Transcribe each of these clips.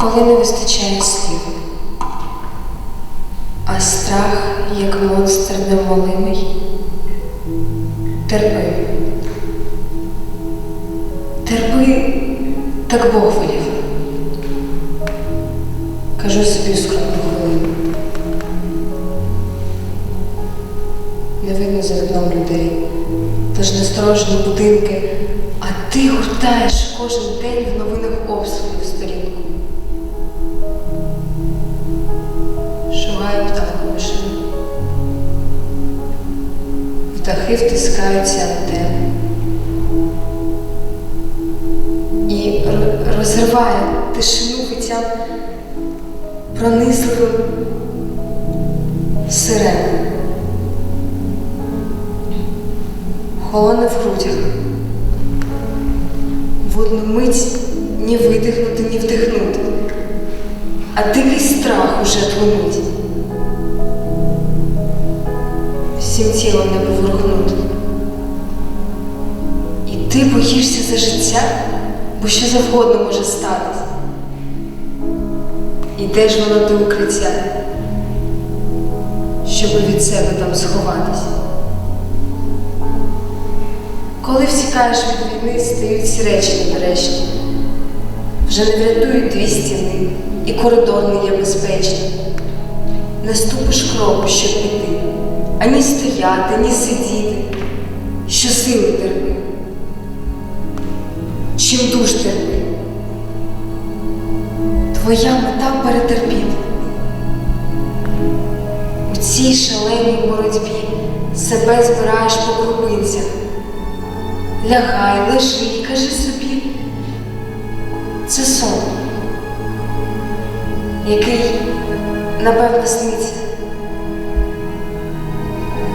коли не вистачає слів, а страх, як монстр невмолимий, терпи. Терпи, так Бог волів. Кажу собі в скромну хвилину. Не видно за вікном людей, лиш насторожені будинки, а ти гуртаєш кожен день в новинах обстрілів сторінку. Птахи втискаються в тебе. І розриває тишину виттям пронизливим сиреною. холоне в грудях. В одну мить ні видихнути, ні вдихнути, а дикий страх уже тлумить. Всім тілом не поворухнути. І ти боїшся за життя, бо що завгодно може статись. І де ж воно до укриття, щоб від себе там сховатись? Коли втікаєш від війни, стають ці речі недоречні. Вже не врятують дві стіни, і коридор не є безпечним. Не ступиш кроку, щоб піти, ані стояти, ні сидіти, що сили терпи. Чим душ терпи. Твоя мета перетерпіти. У цій шаленій боротьбі себе збираєш по крупинцях. Лягай, лежи і кажи собі. Це сон, який, напевно, сниться.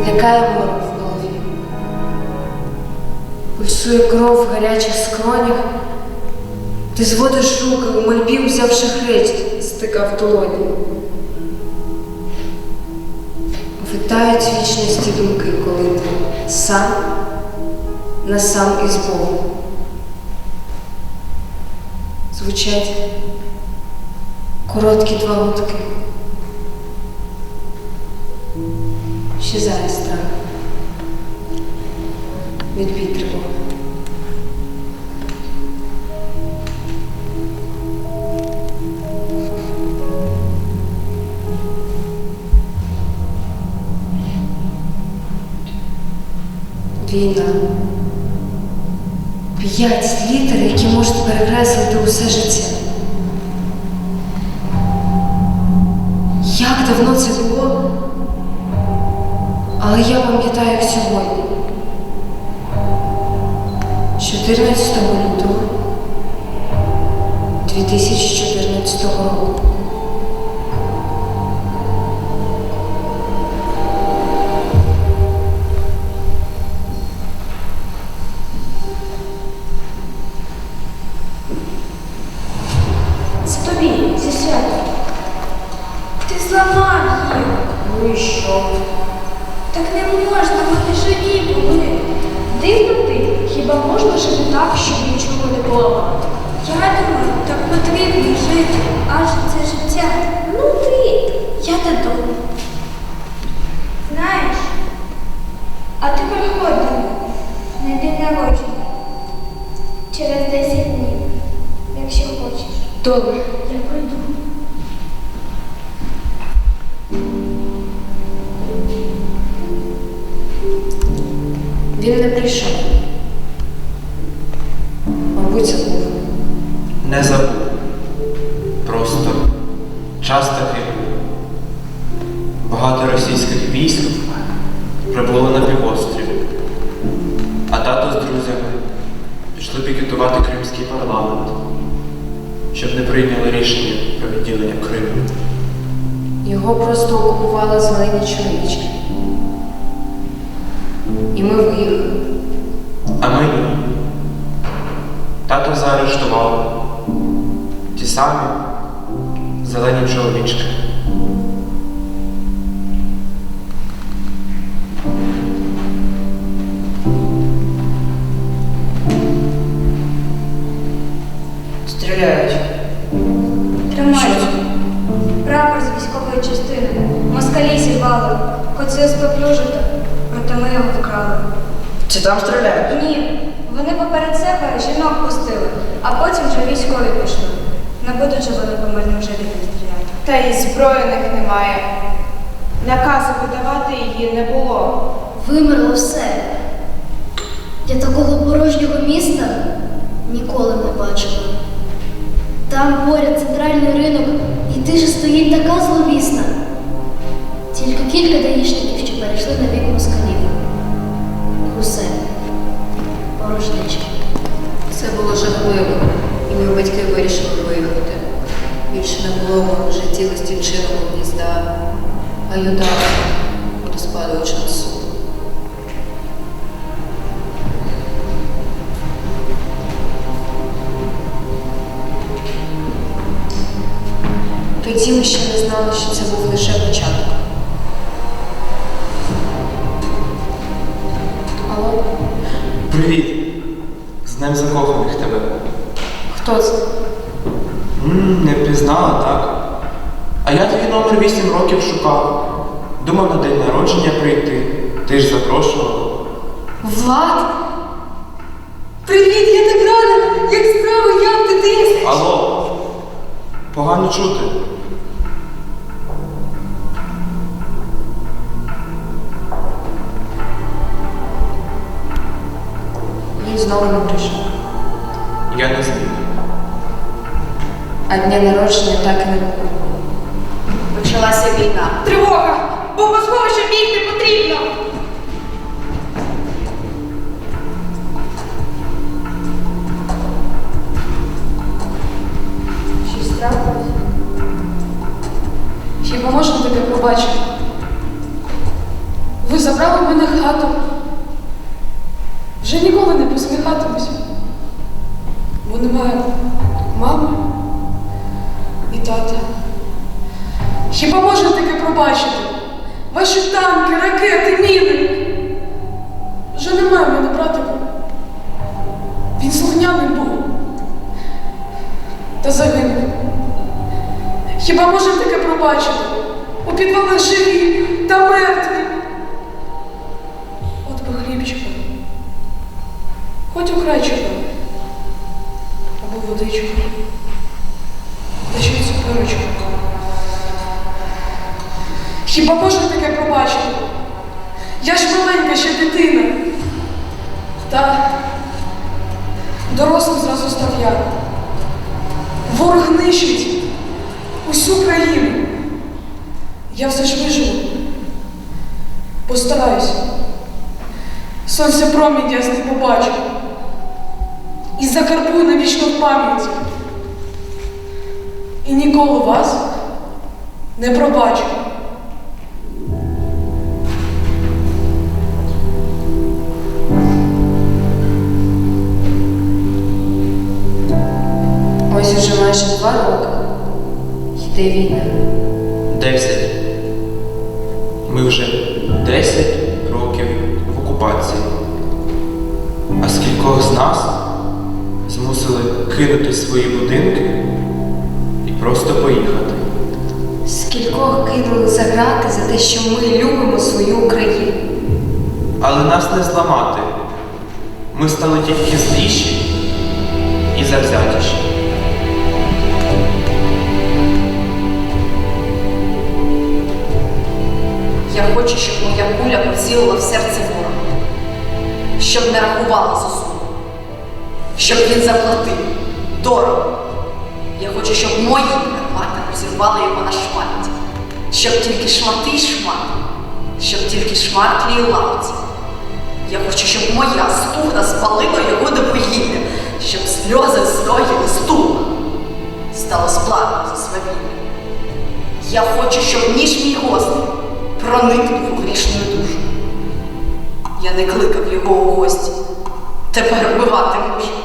Лякає морок в голові. Пульсує кров в гарячих скронях. Ти зводиш руки у мольбі, взявши хрест, стикав долоні. Витають вічності думки, коли ти сам на сам із Богом. Звучать короткі два гудки. Щезає страх. Відбій тривоги. Війна. П'ять літер, які можуть перекреслити усе життя. Як давно це було? Але я пам'ятаю сьогодні. 14 лютого 2014 року. Це тобі зі святом. Ти зламав їх. Ну і що? Так не можна, вони живі були. Дивно ти, хіба можна жити так, щоб нічого не поламати? Я думаю, так потрібно жити, адже це життя. Ну ти, я додому. Знаєш, а ти мене на день народження через 10 днів, якщо хочеш. Добре. Я прийду. Він не прийшов. Мабуть, забув. Не забув. Просто час такий. Багато російських військ прибуло на півострів, а тато з друзями пішли пікетувати кримський парламент, щоб не прийняли рішення про відділення Криму. Його просто окупували зелені чоловічки. І ми виїхали. А ми. Тато заарештували. Ті самі зелені чоловічки. Чи там стріляють? Ні, вони поперед себе жінок пустили, а потім вже військові пішли. Не будуть же вони по мирним жителям стріляти. Та й збройних немає. Наказу видавати її не було. Вимерло все. Я такого порожнього міста ніколи не бачила. Там поряд центральний ринок, і тиша стоїть така зловісна. Тільки кілька даїшників, що перейшли на москалів. Усе. Порожнечки. Це було жахливо, і мої батьки вирішили виїхати. Більше не було в моєму житті листівчиного гнізда, а юда спаду часу. Тоді ми ще не знали, що це був лише початок. Привіт! З Днем закоханих тебе. хто це? м не впізнала, так? А я твій номер 8 років шукав. Думав на день народження прийти. Ти ж запрошувала. Влад? Привіт, я так рада! Як справи, як ти ти? Алло! Погано чути. Знову не прийшов. Я не зміг. А дня народження так і не було. Почалася війна. Тривога! Бомбосховище бігти потрібно! Щось трапилось? Хіба можна таке побачити? Ви забрали в мене хату. Вже ніколи не посміхатимуся. Бо немає мами і тата. Хіба може таке пробачити? Ваші танки, ракети, міни. Хоч. Або водичку. Та чи цукерочку. Хіба можна таке пробачити? Я ж маленька ще дитина. Та дорослим зразу став я. Ворог нищить усю країну. Я все ж виживу. Постараюся. Сонце промінь ясний побачу. І закарбую навічно в пам'яті. І ніколи вас не пробачу. Ось уже майже два роки. Йде війна. Десять. Ми вже 10 років в окупації. А скількох з нас змусили кинути свої будинки і просто поїхати. Скількох кинули за грати за те, що ми любимо свою Україну. Але нас не зламати. Ми стали тільки зліші і завзятіші. Я хочу, щоб моя куля поцілила в серце ворога, щоб не рахувала зозу, щоб він заплатив дорого. Я хочу, щоб мої гармати розірвали його на шматі, щоб тільки шмати й шмати, щоб тільки шматлі й. Я хочу, щоб моя стугна спалила його до погілля, щоб сльози стоїли стугна. Стало складно за свавілля. Я хочу, щоб ніж мій гострий проникнув у грішну душу. Я не кликав його у гості. Тепер вбивати можу.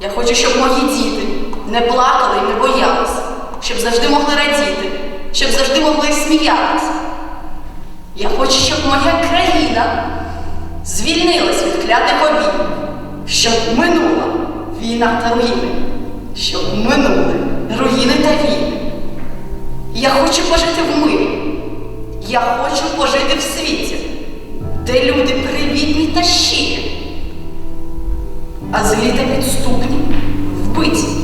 Я хочу, щоб мої діти не плакали і не боялися, щоб завжди могли радіти, щоб завжди могли сміятися. Я хочу, щоб моя країна звільнилась від клятих обід, щоб минула війна та руїни, щоб минули руїни та війни, Я хочу пожити в мирі. Я хочу пожити в світі, де люди привітні та щирі а злі та підступні вбиті.